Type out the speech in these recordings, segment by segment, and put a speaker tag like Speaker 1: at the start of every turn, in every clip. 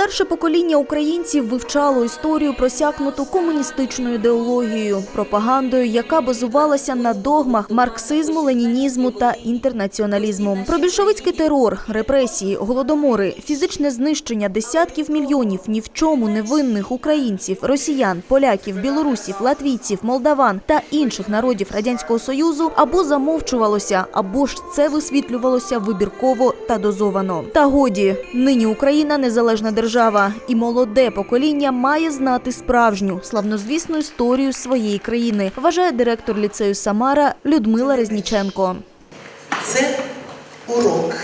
Speaker 1: Старше покоління українців вивчало історію просякнуту комуністичною ідеологією, пропагандою, яка базувалася на догмах марксизму, ленінізму та інтернаціоналізму. Про більшовицький терор, репресії, голодомори, фізичне знищення десятків мільйонів ні в чому невинних українців, росіян, поляків, білорусів, латвійців, молдаван та інших народів радянського союзу або замовчувалося, або ж це висвітлювалося вибірково та дозовано. Та годі нині Україна незалежна держава, і молоде покоління має знати справжню славнозвісну історію своєї країни. Вважає директор ліцею Самара Людмила Резніченко.
Speaker 2: Це урок.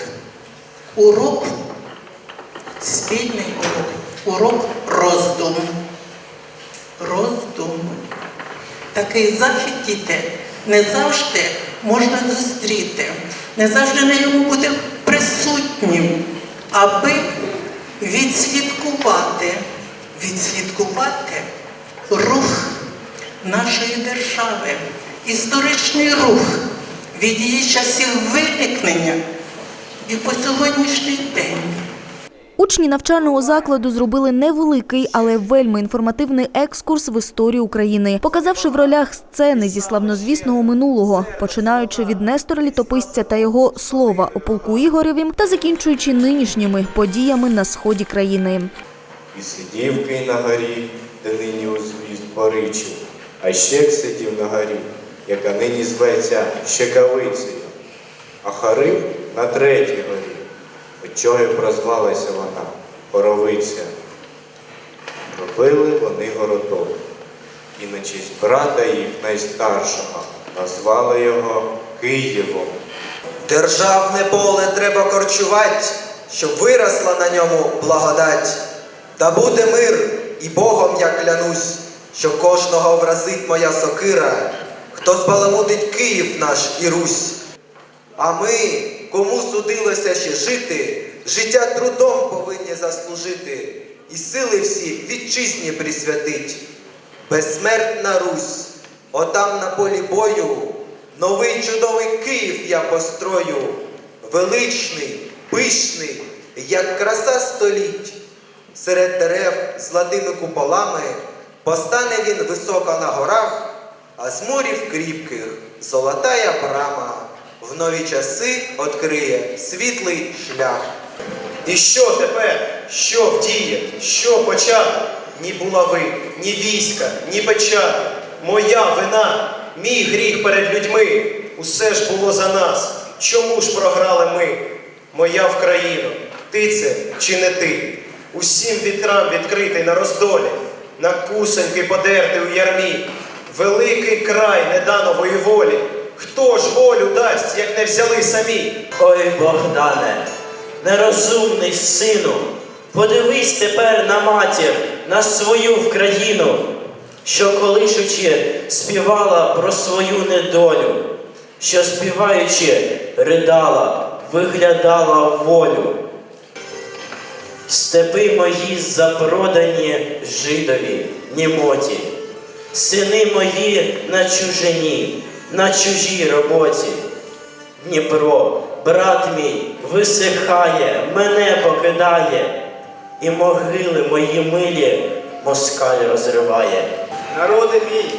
Speaker 2: Урок, спільний урок, урок роздуму. Роздуму. Такий захід діти не завжди можна зустріти, не завжди на ньому бути присутнім, аби відслідкувати, відслідкувати рух нашої держави, історичний рух від її часів виникнення і по сьогоднішній день.
Speaker 1: Учні навчального закладу зробили невеликий, але вельми інформативний екскурс в історію України, показавши в ролях сцени зі славнозвісного минулого, починаючи від Нестора Літописця та його слова о полку Ігоревім та закінчуючи нинішніми подіями на сході країни.
Speaker 3: І сидів Кий на горі, де нині узвіз Боричів, а ще сидів на горі, яка нині зветься Щекавицею, а Харив на третій горі, чого прозвалася вона Хоровиця. Робили вони городок, і на честь брата їх найстаршого назвали його Києвом.
Speaker 4: Державне поле треба корчувати, щоб виросла на ньому благодать. Та буде мир, і Богом я клянусь, що кожного вразить моя сокира, хто збаламутить Київ наш і Русь. А ми, кому судилося ще жити, життя трудом повинні заслужити, і сили всі вітчизні присвятить. Безсмертна Русь, отам на полі бою, новий чудовий Київ я построю, величний, пишний, як краса століть. Серед дерев з золотими куполами постане він високо на горах, а з морів кріпких золотая брама в нові часи откриє світлий шлях.
Speaker 5: І що тепер? Що вдіє? Що почати? Ні булави, ні війська, ні печати. Моя вина, мій гріх перед людьми. Усе ж було за нас. Чому ж програли ми? Моя в країну. Ти це чи не ти? Усім вітрам відкритий на роздолі, на кусоньки подерти у ярмі. Великий край не дано воєволі. Хто ж волю дасть, як не взяли самі?
Speaker 6: Ой, Богдане, нерозумний сину, подивись тепер на матір, на свою в країну, що колишучи співала про свою недолю, що співаючи ридала, виглядала волю. Степи мої запродані жидові, німоті, сини мої на чужині, на чужій роботі. Дніпро, брат мій, висихає, мене покидає, і могили мої милі москаль розриває.
Speaker 5: Народи мій,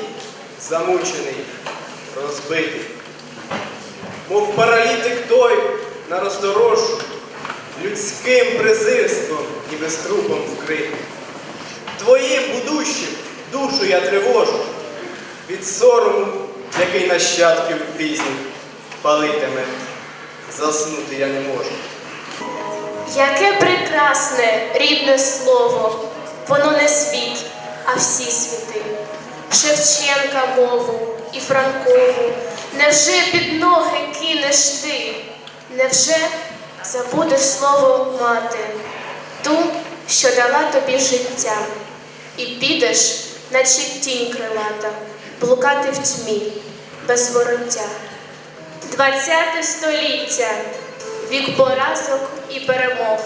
Speaker 5: замучений, розбитий, мов паралітик той на роздорожжу, людським презирством і безтрупом вкритий. Твоїм будущим душу я тривожу, від сорому, який нащадків пізніх палитиме, заснути я не можу.
Speaker 7: Яке прекрасне рідне слово, воно не світ, а всі світи. Шевченка мову і Франкову, невже під ноги кинеш ти? Невже забудеш слово мати, ту, що дала тобі життя, і підеш, наче тінь крилата, блукати в тьмі, без вороття. Двадцяте століття, вік поразок і перемог,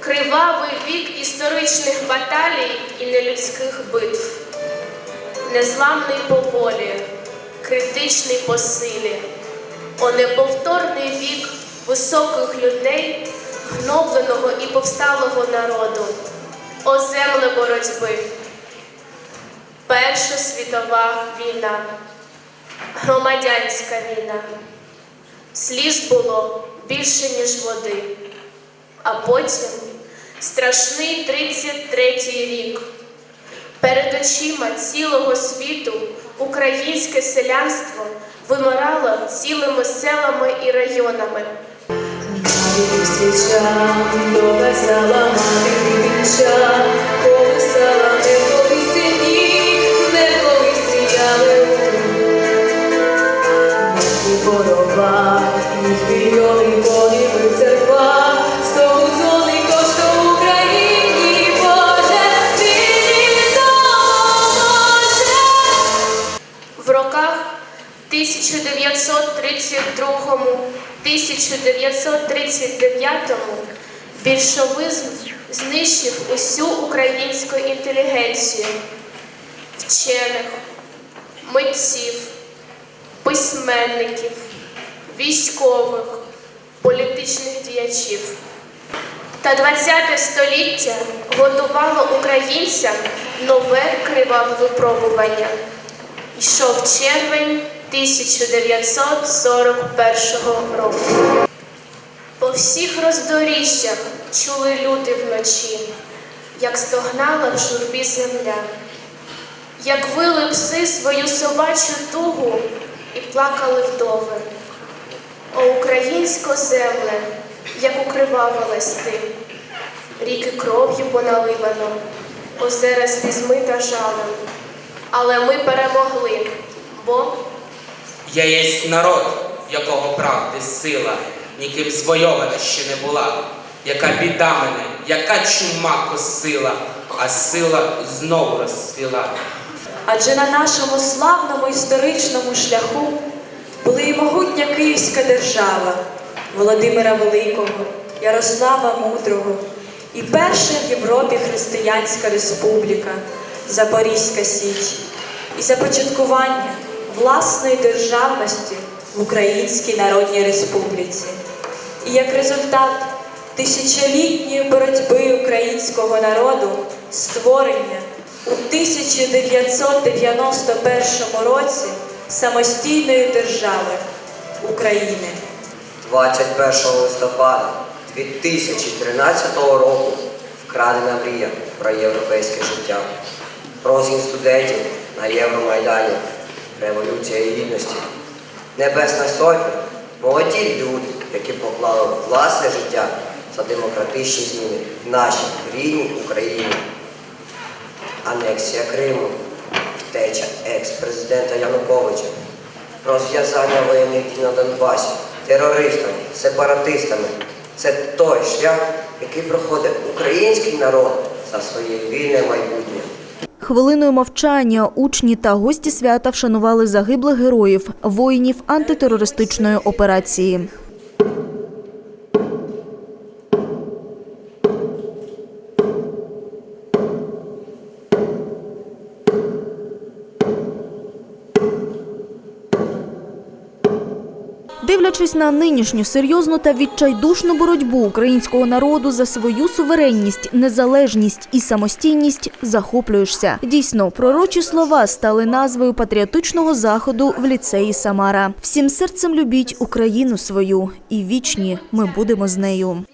Speaker 7: кривавий вік історичних баталій і нелюдських битв, незламний по волі, критичний по силі, о неповторний вік високих людей, гнобленого і повсталого народу, о земле боротьби. Перша світова війна, громадянська війна. Сліз було більше, ніж води. А потім страшний 33-й рік. Перед очима цілого світу українське селянство вимирало цілими селами і районами.
Speaker 8: Довезала мати вінча, не колись не колись борова, їх мільйони церква, сто дзвоника, що в Україні, Боже.
Speaker 7: В роках 1932-1939 більшовизм знищив усю українську інтелігенцію, вчених, митців, письменників, військових, політичних діячів. Та ХХ століття готувало українцям нове криваве випробування. Йшов червень 1941 року. По всіх роздоріжжях чули люди вночі, як стогнала в журбі земля, як вили пси свою собачу тугу і плакали вдови. О, українсько земле, як укривавилась ти, ріки кров'ю поналивано, озера слізьми та жалем. Але ми перемогли, бо
Speaker 9: Я єсть народ, якого правди сила, ніким звойована ще не була. Яка біда мене, яка чума косила, а сила знову розцвіла.
Speaker 8: Адже на нашому славному історичному шляху були і могутня Київська держава Володимира Великого, Ярослава Мудрого і перша в Європі Християнська Республіка, Запорізька Січ і започаткування власної державності в Українській Народній Республіці. І як результат тисячолітньої боротьби українського народу створення у 1991 році самостійної держави України.
Speaker 10: 21 листопада 2013 року вкрадена мрія про європейське життя. Розгін студентів на Євромайдані, Революція Гідності, Небесна Сотня, молоді люди, які поклали власне життя за демократичні зміни в нашій рідній Україні. Анексія Криму, втеча екс-президента Януковича, розв'язання воєнних дій на Донбасі терористами, сепаратистами це той шлях, який проходить український народ за своє вільне майбутнє.
Speaker 1: Хвилиною мовчання учні та гості свята вшанували загиблих героїв, воїнів антитерористичної операції. Дивлячись на нинішню серйозну та відчайдушну боротьбу українського народу за свою суверенність, незалежність і самостійність, захоплюєшся. Дійсно, пророчі слова стали назвою патріотичного заходу в ліцеї Самара. Всім серцем любіть Україну свою, і вічні ми будемо з нею.